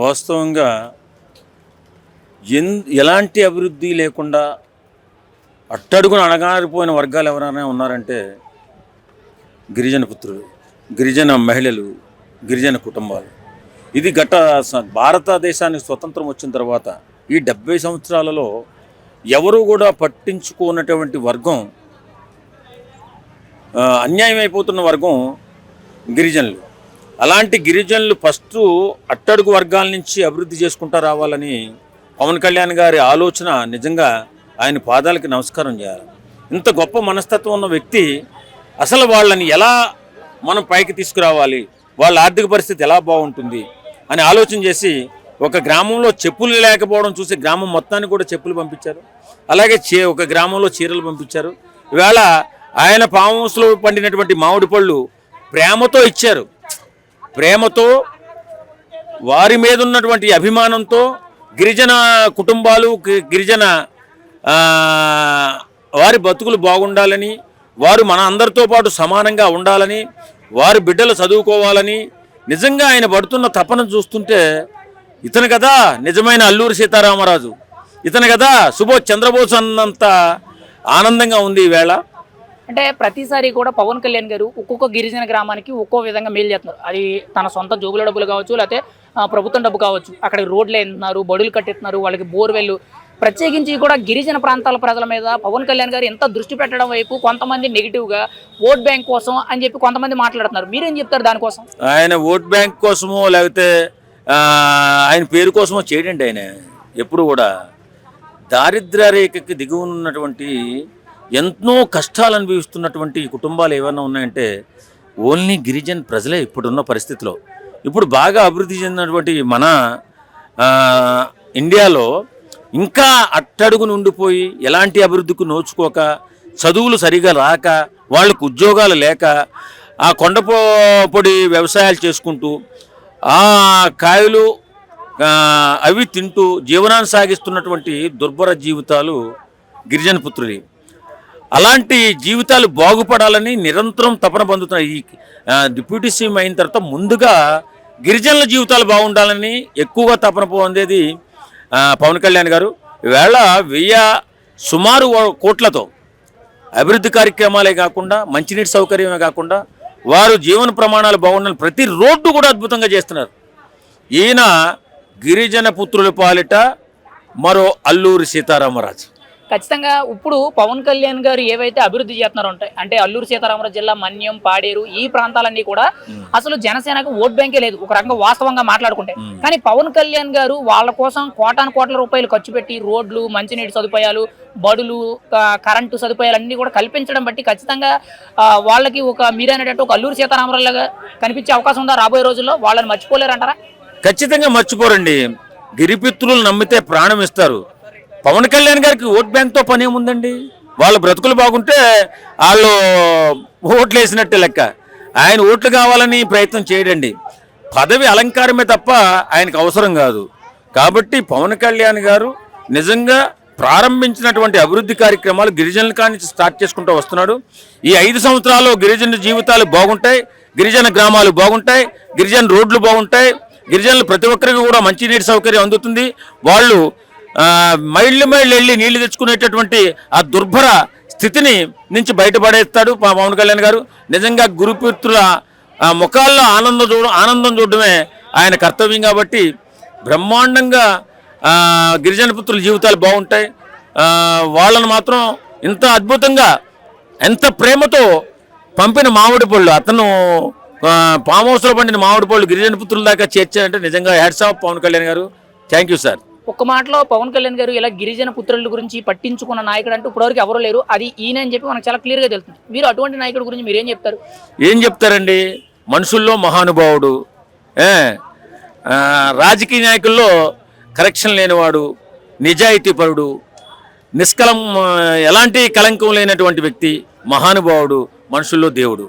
వాస్తవంగా ఎన్ ఎలాంటి అభివృద్ధి లేకుండా అట్టడుగున అణగారిపోయిన వర్గాలు ఎవరైనా ఉన్నారంటే గిరిజన పుత్రులు గిరిజన మహిళలు గిరిజన కుటుంబాలు. ఇది గత భారతదేశానికి స్వతంత్రం వచ్చిన తర్వాత ఈ డెబ్బై సంవత్సరాలలో ఎవరు కూడా పట్టించుకున్నటువంటి వర్గం అన్యాయమైపోతున్న అన్యాయం అయిపోతున్న వర్గం గిరిజనులు. అలాంటి గిరిజనులు ఫస్ట్ అట్టడుగు వర్గాల నుంచి అభివృద్ధి చేసుకుంటా రావాలని పవన్ కళ్యాణ్ గారి ఆలోచన నిజంగా ఆయన పాదాలకి నమస్కారం చేయాలి. ఇంత గొప్ప మనస్తత్వం ఉన్న వ్యక్తి అసలు వాళ్ళని ఎలా మనం పైకి తీసుకురావాలి వాళ్ళ ఆర్థిక పరిస్థితి ఎలా బాగుంటుంది అని ఆలోచన చేసి ఒక గ్రామంలో చెప్పులు లేకపోవడం చూసి గ్రామం మొత్తానికి కూడా చెప్పులు పంపించారు. అలాగే చే ఒక గ్రామంలో చీరలు పంపించారు. ఇవాళ ఆయన ఫామ్ పండినటువంటి మామిడి పళ్ళు ప్రేమతో ఇచ్చారు. ప్రేమతో వారి మీద ఉన్నటువంటి అభిమానంతో గిరిజన కుటుంబాలు గిరిజన వారి బతుకులు బాగుండాలని వారు మన అందరితో పాటు సమానంగా ఉండాలని వారి బిడ్డలు చదువుకోవాలని నిజంగా ఆయన పడుతున్న తపన చూస్తుంటే ఇతను కదా నిజమైన అల్లూరి సీతారామరాజు. ఇతను కదా సుభాష్ చంద్రబోస్ అన్నంత ఆనందంగా ఉంది ఈవేళ అంటే ప్రతిసారి కూడా పవన్ కళ్యాణ్ గారు ఒక్కొక్క గిరిజన గ్రామానికి ఒక్కో విధంగా మేలు చేస్తున్నారు. అది తన సొంత జోబుల డబ్బులు కావచ్చు లేకపోతే ప్రభుత్వం డబ్బు కావచ్చు. అక్కడ రోడ్లు వేస్తున్నారు బడులు కట్టిస్తున్నారు వాళ్ళకి బోర్వెల్ ప్రత్యేకించి కూడా గిరిజన ప్రాంతాల ప్రజల మీద పవన్ కళ్యాణ్ గారు ఎంత దృష్టి పెట్టడం వైపు కొంతమంది నెగిటివ్గా ఓట్ బ్యాంక్ కోసం అని చెప్పి కొంతమంది మాట్లాడుతున్నారు. మీరేం చెప్తారు దానికోసం ఆయన ఓట్ బ్యాంక్ కోసమో లేకపోతే ఆయన పేరు కోసమో చేయడండి ఆయన. ఎప్పుడు కూడా. దారిద్ర్య రేఖకి దిగువన ఉన్నటువంటి ఎంతో కష్టాలు అనుభవిస్తున్నటువంటి కుటుంబాలు ఏమైనా ఉన్నాయంటే ఓన్లీ గిరిజన్ ప్రజలే ఇప్పుడున్న పరిస్థితిలో. ఇప్పుడు బాగా అభివృద్ధి చెందినటువంటి మన ఇండియాలో ఇంకా అట్టడుగును ఉండిపోయి ఎలాంటి అభివృద్ధికి నోచుకోక చదువులు సరిగా రాక వాళ్ళకు ఉద్యోగాలు లేక ఆ కొండపో పొడి వ్యవసాయాలు చేసుకుంటూ ఆ కాయలు అవి తింటూ జీవనాన్ని సాగిస్తున్నటువంటి దుర్భర జీవితాలు గిరిజన పుత్రుడి అలాంటి జీవితాలు బాగుపడాలని నిరంతరం తపన పొందుతున్న ఈ డిప్యూటీ సీఎం అయిన తర్వాత ముందుగా గిరిజనుల జీవితాలు బాగుండాలని ఎక్కువగా తపన పొందేది పవన్ కళ్యాణ్ గారు. ఈవేళ వెయ్యి సుమారు కోట్లతో అభివృద్ధి కార్యక్రమాలే కాకుండా మంచినీటి సౌకర్యమే కాకుండా వారు జీవన ప్రమాణాలు బాగుండాలని ప్రతి రోడ్డు కూడా అద్భుతంగా చేస్తున్నారు. ఈయన గిరిజన పుత్రుల పాలిట మరో అల్లూరి సీతారామరాజు. ఖచ్చితంగా ఇప్పుడు పవన్ కళ్యాణ్ గారు ఏవైతే అభివృద్ధి చేస్తున్నారో ఉంటాయి. అంటే అల్లూరు సీతారామరాజు జిల్లా మన్యం పాడేరు ఈ ప్రాంతాలన్నీ కూడా అసలు జనసేనకు ఓట్ బ్యాంకే లేదు. ఒక రకంగా వాస్తవంగా మాట్లాడుకుంటే. కానీ పవన్ కళ్యాణ్ గారు వాళ్ళ కోసం కోటాను కోట్ల రూపాయలు ఖర్చు పెట్టి రోడ్లు మంచినీటి సదుపాయాలు బడులు కరెంటు సదుపాయాలు అన్ని కూడా కల్పించడం బట్టి ఖచ్చితంగా వాళ్ళకి ఒక మీరైనట్టు ఒక అల్లూరు సీతారామరాజుగా కనిపించే అవకాశం ఉందా రాబోయే రోజుల్లో? వాళ్ళని మర్చిపోలేరంటారా? ఖచ్చితంగా మర్చిపోరండి. గిరిపిత్రులు నమ్మితే ప్రాణం ఇస్తారు. పవన్ కళ్యాణ్ గారికి ఓట్ బ్యాంక్తో పని ఏముందండి? వాళ్ళ బ్రతుకులు బాగుంటే వాళ్ళు ఓట్లు వేసినట్టే లెక్క. ఆయన ఓట్లు కావాలని ప్రయత్నం చేయడండి. పదవి అలంకారమే తప్ప ఆయనకు అవసరం కాదు. కాబట్టి పవన్ కళ్యాణ్ గారు నిజంగా ప్రారంభించినటువంటి అభివృద్ధి కార్యక్రమాలు గిరిజనుల కానించి స్టార్ట్ చేసుకుంటూ వస్తున్నాడు. ఈ ఐదు సంవత్సరాల్లో గిరిజన జీవితాలు బాగుంటాయి గిరిజన గ్రామాలు బాగుంటాయి గిరిజన రోడ్లు బాగుంటాయి గిరిజనులు ప్రతి ఒక్కరికి కూడా మంచినీటి సౌకర్యం అందుతుంది. వాళ్ళు మైళ్ళు మైళ్ళు వెళ్ళి నీళ్ళు తెచ్చుకునేటటువంటి ఆ దుర్భర స్థితిని నుంచి బయటపడేస్తాడు పవన్ కళ్యాణ్ గారు. నిజంగా గురుపుత్రుల ముఖాల్లో ఆనందం చూడ ఆనందం చూడడమే ఆయన కర్తవ్యం కాబట్టి బ్రహ్మాండంగా గిరిజన పుత్రుల జీవితాలు బాగుంటాయి. వాళ్ళను మాత్రం ఇంత అద్భుతంగా ఎంత ప్రేమతో పంపిన మామిడి పళ్ళు. అతను ఆ, పండిన మామిడి పళ్ళు గిరిజన పుత్రుల దాకా చేర్చారంటే నిజంగా హ్యాట్స్ ఆఫ్ పవన్ కళ్యాణ్ గారు. Thank you sir. ఒక్క మాటలో పవన్ కళ్యాణ్ గారు ఇలా గిరిజన పుత్రుల గురించి పట్టించుకున్న నాయకుడు అంటూ ఇప్పటివరకు ఎవరు లేరు. అది ఈయన అని చెప్పి మనకు చాలా క్లియర్గా తెలుస్తుంది. మీరు అటువంటి నాయకుడి గురించి మీరేం చెప్తారు? ఏం చెప్తారండి? మనుషుల్లో మహానుభావుడు రాజకీయ నాయకుల్లో కరెక్షన్ లేనివాడు నిజాయితీపరుడు నిష్కలం ఎలాంటి కలంకం లేనటువంటి వ్యక్తి మహానుభావుడు మనుషుల్లో దేవుడు.